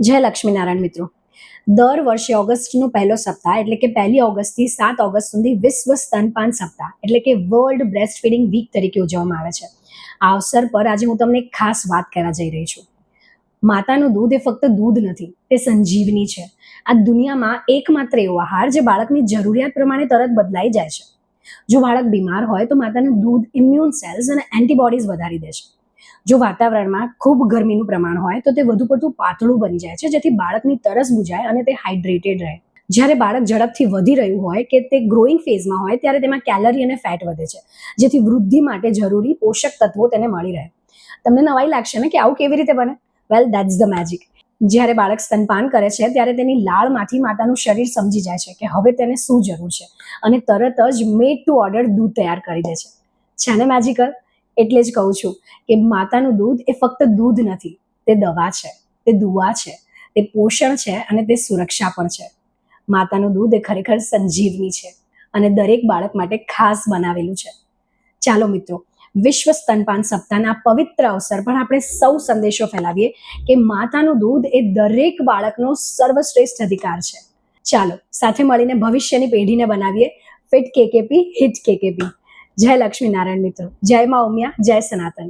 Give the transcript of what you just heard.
જય લક્ષ્મીનારાયણ મિત્રો. દર વર્ષે ઓગસ્ટનો પહેલો સપ્તાહ એટલે કે પહેલી ઓગસ્ટથી સાત ઓગસ્ટ સુધી વિશ્વ સ્તનપાન સપ્તાહ એટલે કે વર્લ્ડ બ્રેસ્ટ ફીડિંગ વીક તરીકે ઉજવવામાં આવે છે. આ અવસર પર આજે હું તમને ખાસ વાત કરવા જઈ રહી છું. માતાનું દૂધ એ ફક્ત દૂધ નથી, તે સંજીવની છે. આ દુનિયામાં એકમાત્ર એવો આહાર જે બાળકની જરૂરિયાત પ્રમાણે તરત બદલાઈ જાય છે. જો બાળક બીમાર હોય તો માતાનું દૂધ ઇમ્યુન સેલ્સ અને એન્ટીબોડીઝ વધારી દે છે. જો વાતાવરણમાં ખૂબ ગરમીનું પ્રમાણ હોય તો તે વધુ પડતું પાતળું બની જાય છે, જેથી બાળકની તરસ બુજાય અને તે હાઇડ્રેટેડ રહે. જ્યારે બાળક ઝડપથી વધી રહ્યું હોય કે તે ગ્રોઈંગ ફેઝમાં હોય ત્યારે તેમાં કેલરી અને ફેટ વધે છે, જેથી વૃદ્ધિ માટે જરૂરી પોષક તત્વો તેને મળી રહે. તમને નવાઈ લાગશે ને કે આવું કેવી રીતે બને? વેલ દેટ્સ ધ મેજિક જ્યારે બાળક સ્તનપાન કરે છે, ત્યારે તેની લાળમાંથી માતાનું શરીર સમજી જાય છે કે હવે તેને શું જરૂર છે અને તરત જ મેડ ટુ ઓર્ડર દૂધ તૈયાર કરી દે છે. છે ને મેજિકલ એટલે જ કહું છું કે માતાનું દૂધ એ ફક્ત દૂધ નથી, તે દવા છે, તે દુવા છે, તે પોષણ છે અને તે સુરક્ષા પણ છે. માતાનું દૂધ એ ખરેખર સંજીવની છે અને દરેક બાળક માટે ખાસ બનાવેલું છે. ચાલો મિત્રો, વિશ્વ સ્તનપાન સપ્તાહના પવિત્ર અવસર પર આપણે સૌ સંદેશો ફેલાવીએ કે માતાનું દૂધ એ દરેક બાળકનો સર્વશ્રેષ્ઠ અધિકાર છે. ચાલો, સાથે મળીને ભવિષ્યની પેઢીને બનાવીએ ફિટ કેકેપી હિટ કેકેપી જય લક્ષ્મી નારાયણ મિત્રો. જય મા ઉમિયા જય સનાતન.